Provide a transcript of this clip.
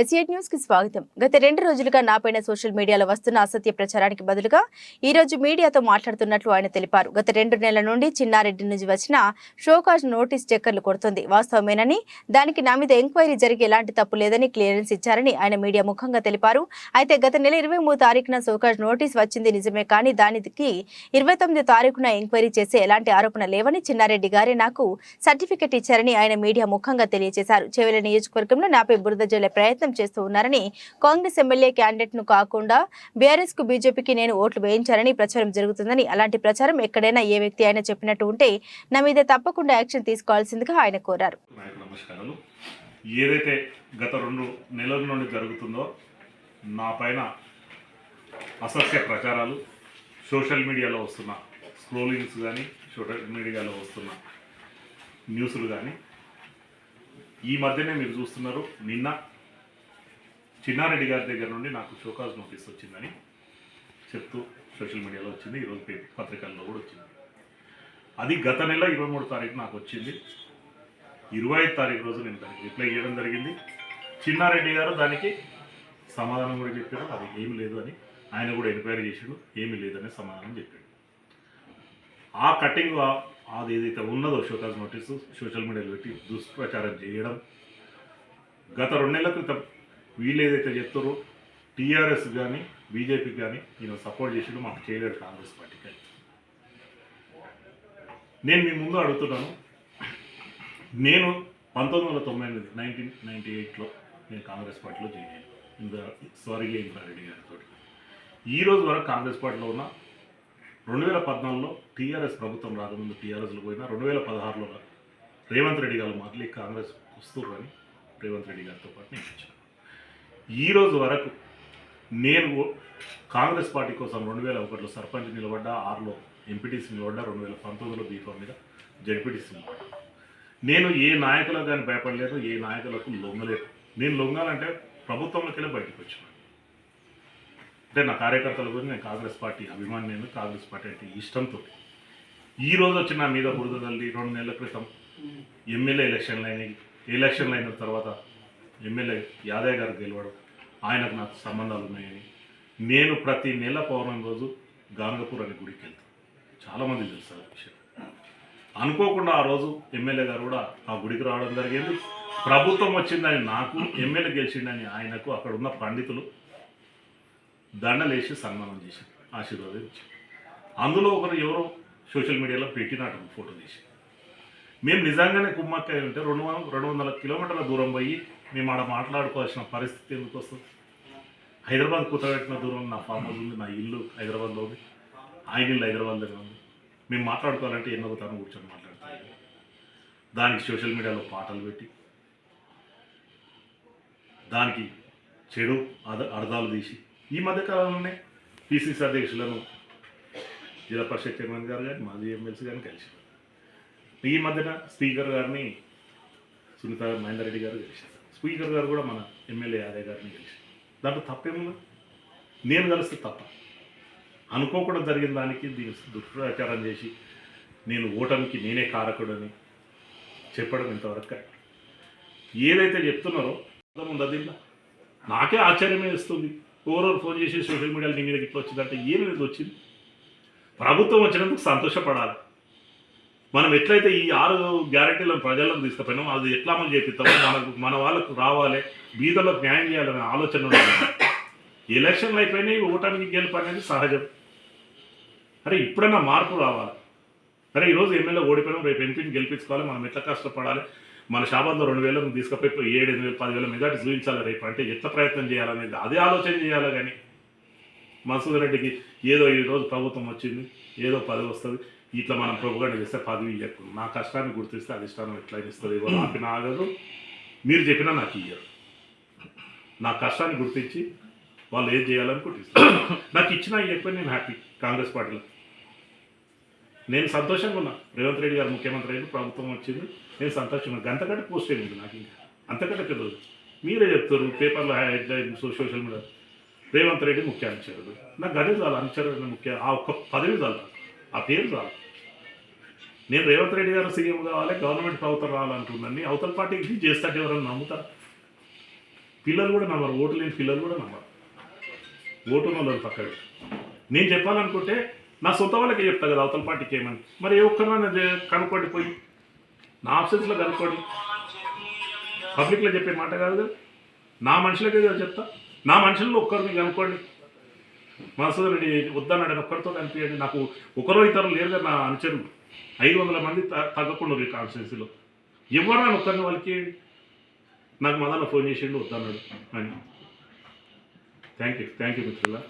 ఎస్ఐట్ న్యూస్కి స్వాగతం. గత రెండు రోజులుగా నాపైన సోషల్ మీడియాలో వస్తున్న అసత్య ప్రచారానికి బదులుగా ఈ రోజు మీడియాతో మాట్లాడుతున్నట్లు ఆయన తెలిపారు. గత రెండు నెలల నుండి చిన్నారెడ్డి నుంచి వచ్చిన షోకాజ్ నోటీస్ చక్కర్లు కొడుతుంది. వాస్తవమేనని దానికి నా మీద ఎంక్వైరీ జరిగి ఎలాంటి తప్పు లేదని క్లియరెన్స్ ఇచ్చారని ఆయన మీడియా ముఖంగా తెలిపారు. అయితే గత నెల ఇరవై మూడు తారీఖున షోకాజ్ నోటీస్ వచ్చింది నిజమే కానీ దానికి ఇరవై తొమ్మిది తారీఖున ఎంక్వైరీ చేసే ఎలాంటి ఆరోపణ లేవని చిన్నారెడ్డి గారే నాకు సర్టిఫికెట్ ఇచ్చారని ఆయన మీడియా ముఖంగా తెలియజేశారు. చెవిల నియోజకవర్గంలో నాపై బురద జల్లే ప్రయత్నం ప్రయత్నం చేస్తూ ఉన్నారని కాంగ్రెస్ ఎమ్మెల్యే క్యాండిడేట్ను కాకుండా బీఆర్ఎస్కు బీజేపీకి నేను ఓట్లు వేయించాలని ప్రచారం జరుగుతుందని అలాంటి ప్రచారం ఎక్కడైనా ఏ వ్యక్తి అయినా చెప్పినట్టు ఉంటే నా మీద తప్పకుండా యాక్షన్ తీసుకోవాల్సిందిగా ఆయన కోరారు. ఏదైతే గత రెండు నెలల నుండి జరుగుతుందో నా పైన అసత్య ప్రచారాలు సోషల్ మీడియాలో వస్తున్న స్క్రోలింగ్స్ కానీ సోషల్ మీడియాలో వస్తున్న న్యూస్లు కానీ ఈ మధ్యనే మీరు చూస్తున్నారు నిన్న చిన్నారెడ్డి గారి దగ్గర నుండి నాకు షోకాజ్ నోటీస్ వచ్చిందని చెప్తూ సోషల్ మీడియాలో వచ్చింది. ఈరోజు పే- పత్రికల్లో కూడా వచ్చింది. అది గత నెల ఇరవై మూడు తారీఖు నాకు వచ్చింది. ఇరవై ఐదు తారీఖు రోజు నేను దానికి రిప్లై చేయడం జరిగింది. చిన్నారెడ్డి గారు దానికి సమాధానం కూడా చెప్పారు. అది ఏమి లేదు అని ఆయన కూడా ఎంక్వైరీ చేసాడు ఏమీ లేదని సమాధానం చెప్పాడు. ఆ కటింగ్ అది ఏదైతే ఉన్నదో షోకాజ్ నోటీసు సోషల్ మీడియాలో పెట్టి దుష్ప్రచారం చేయడం గత రెండు నెలల క్రితం వీళ్ళు ఏదైతే చెప్తారో టీఆర్ఎస్ కానీ బీజేపీకి కానీ ఈయన సపోర్ట్ చేసి మాకు చేయలేడు కాంగ్రెస్ పార్టీకి. నేను మీ ముందు అడుగుతున్నాను. నేను పంతొమ్మిది వందల తొంభై ఎనిమిది నైన్టీన్ నైంటీ ఎయిట్లో నేను కాంగ్రెస్ పార్టీలో జాయిన్ అయ్యాను. స్వర్గీయ ఇంద్రారెడ్డి గారితో ఈ రోజు వరకు కాంగ్రెస్ పార్టీలో ఉన్న రెండు వేల పద్నాలుగులో టీఆర్ఎస్ ప్రభుత్వం రాకముందు టీఆర్ఎస్లో పోయినా రెండు వేల పదహారులో రేవంత్ రెడ్డి గారు మళ్ళీ కాంగ్రెస్ వస్తున్నారు అని రేవంత్ రెడ్డి గారితో పాటు నేను వచ్చాను ఈ రోజు వరకు నేను కాంగ్రెస్ పార్టీ కోసం రెండు వేల ఒకటిలో సర్పంచ్ నిలబడ్డా ఆరులో ఎంపీటీసీ నిలబడ్డా రెండు వేల పంతొమ్మిదిలో బీఫామ్ మీద జడ్పీటీసీ నిలబడ్డా. నేను ఏ నాయకులకు కానీ భయపడలేదు ఏ నాయకులకు లొంగలేదు. నేను లొంగాలంటే ప్రభుత్వంలోకి వెళ్ళి బయటకు వచ్చాను. అంటే నా కార్యకర్తల గురించి నేను కాంగ్రెస్ పార్టీ అభిమాని నేను కాంగ్రెస్ పార్టీ అంటే ఇష్టంతో. ఈ రోజు వచ్చి నా మీద బురద తల్లి రెండు నెలల క్రితం ఎమ్మెల్యే ఎలక్షన్లు అయినాయి. ఎలక్షన్లు అయిన తర్వాత ఎమ్మెల్యే యాదయ్య గారు గెలవడం ఆయనకు నాకు సంబంధాలు ఉన్నాయని. నేను ప్రతి నెల పౌర్ణమి రోజు గాంగపూర్ అనే గుడికి వెళ్తాను. చాలామంది తెలుసు ఆ విషయం. అనుకోకుండా ఆ రోజు ఎమ్మెల్యే గారు కూడా ఆ గుడికి రావడం జరిగింది. ప్రభుత్వం వచ్చిందని నాకు ఎమ్మెల్యే గెలిచిండని ఆయనకు అక్కడ ఉన్న పండితులు దండలేసి సన్మానం చేశారు ఆశీర్వాదం ఇచ్చారు. అందులో ఒకరు ఎవరో సోషల్ మీడియాలో పెట్టినట్టు ఫోటో తీసి మేము నిజంగానే కుమ్మక్కాయ ఉంటే రెండు వందల రెండు వందల కిలోమీటర్ల దూరం పోయి మేము ఆడ మాట్లాడుకోవాల్సిన పరిస్థితి ఎందుకు వస్తుంది? హైదరాబాద్ కూతబెట్టిన దూరం నా ఫామ్ హౌస్ ఉంది నా ఇల్లు హైదరాబాద్లో ఉంది. ఆయన ఇల్లు హైదరాబాద్లోనే ఉంది. మేము మాట్లాడుకోవాలంటే ఎన్నో తను కూర్చొని మాట్లాడతాను దానికి సోషల్ మీడియాలో పాటలు పెట్టి దానికి చెడు అద అర్థాలు తీసి ఈ మధ్య కాలంలోనే పిసిసి అధ్యక్షులను జిల్లా పరిషత్ చైర్మన్ గారు కానీ మాజీ ఎమ్మెల్సీ కానీ కలిసి ఈ మధ్యన స్పీకర్ గారిని సునీత మహేందర్ రెడ్డి గారు కలిశారు స్పీకర్ గారు కూడా మన ఎమ్మెల్యే యాదవ్ గారిని కలిశారు దాంట్లో తప్పేముంది? నేను కలిస్తే తప్ప. అనుకోకుండా జరిగిన దానికి దీని దుష్ప్రచారం చేసి నేను ఓటమికి నేనే కారకుడని చెప్పడం ఇంతవరకు కరెక్ట్. ఏదైతే చెప్తున్నారో అర్థం ఉందా దీంట్లో? నాకే ఆశ్చర్యమే ఇస్తుంది ఎవరెవరు ఫోన్ చేసి సోషల్ మీడియాలో నీ మీద ఇట్లా వచ్చిందంటే ఏం లేదు వచ్చింది? ప్రభుత్వం వచ్చినందుకు సంతోషపడాలి. మనం ఎట్లయితే ఈ ఆరు గ్యారెంటీలను ప్రజలను తీసుకుపోయినాం అది ఎట్లా అమలు చేపిస్తామో మనకు మన వాళ్ళకు రావాలి బీదలకు న్యాయం చేయాలనే ఆలోచన ఎలక్షన్లు అయిపోయినాయి ఓటానికి గెలుపు అనేది సహజం. అరే ఇప్పుడైనా మార్పు రావాలి. అరే ఈరోజు ఎమ్మెల్యే ఓడిపోయినాం రేపు ఎంపీని గెలిపించుకోవాలి మనం ఎట్లా కష్టపడాలి? మన షాబాద్లో రెండు వేలకు తీసుకుపోయి ఏడు ఎనిమిది వేలు పదివేల మెజార్టీ చూపించాలి రేపు అంటే ఎట్లా ప్రయత్నం చేయాలనేది అదే ఆలోచన చేయాలి కానీ మసూద్ రెడ్డికి ఏదో ఈరోజు ప్రభుత్వం వచ్చింది ఏదో పదవి వస్తుంది. ఇట్లా మనం ప్రభుత్వం చేస్తే పదవి ఇవ్వకుండా నా కష్టాన్ని గుర్తిస్తే అధిష్టానం ఎట్లా ఇస్తుంది ఇవాళ ఆపిన ఆగదు. మీరు చెప్పినా నాకు ఇయ్యరు. నా కష్టాన్ని గుర్తించి వాళ్ళు ఏం చేయాలనుకుంటున్నారు నాకు ఇచ్చినా ఇవ్వకపోయి నేను హ్యాపీ కాంగ్రెస్ పార్టీలో. నేను సంతోషంగా ఉన్నా. రేవంత్ రెడ్డి గారు ముఖ్యమంత్రి అయ్యి ప్రభుత్వం వచ్చింది. నేను సంతోషంగా ఉన్నా. పోస్ట్ అయింది నాకు ఇంకా? అంతకంటే తెలియదు మీరే చెప్తారు. పేపర్లో headline social media. Revanth Reddy ముఖ్య అనుచరుడు. నాకు అదే చాలు అనుచరుడు ముఖ్య ఆ ఒక్క పదవి చాలు ఆ పేరు చాలు. నేను రేవంత్ రెడ్డి గారు సీఎం కావాలి గవర్నమెంట్ ప్రభుత్వం రావాలనుకున్నాను అవతల పార్టీకి చేస్తాడు ఎవరన్నా నమ్ముతారు? పిల్లలు కూడా నమ్మరు. ఓటు లేని పిల్లలు కూడా నమ్మరు. ఓటు ఉన్నదని పక్కన నేను చెప్పాలనుకుంటే నా సొంత వాళ్ళకే చెప్తా కదా అవతల పార్టీకి ఏమని. మరి ఏ ఒక్కరినైనా కనపడిపోయి కనుక్కోండి పోయి. నా ఆప్షన్స్లో కనుక్కోండి. పబ్లిక్లో చెప్పే మాట కాదు కదా. నా మనుషులకే కదా చెప్తా. నా మనుషుల్లో ఒక్కరిని అనుకోండి మసూద్ రెడ్డి వద్దన్నాడు ఒక్కరితో కనిపించండి. నాకు ఒకరో ఇతరులు లేరు కదా నా అనుచరులు. ఐదు వందల మంది త- తగ్గకుండా ఈ కాన్స్టిట్యున్సీలో ఎవరు ఒక్కరిని వాళ్ళకి నాకు మదన ఫోన్ చేసిండు వద్దన్నాడు అని. Thank you thank you మిత్రులా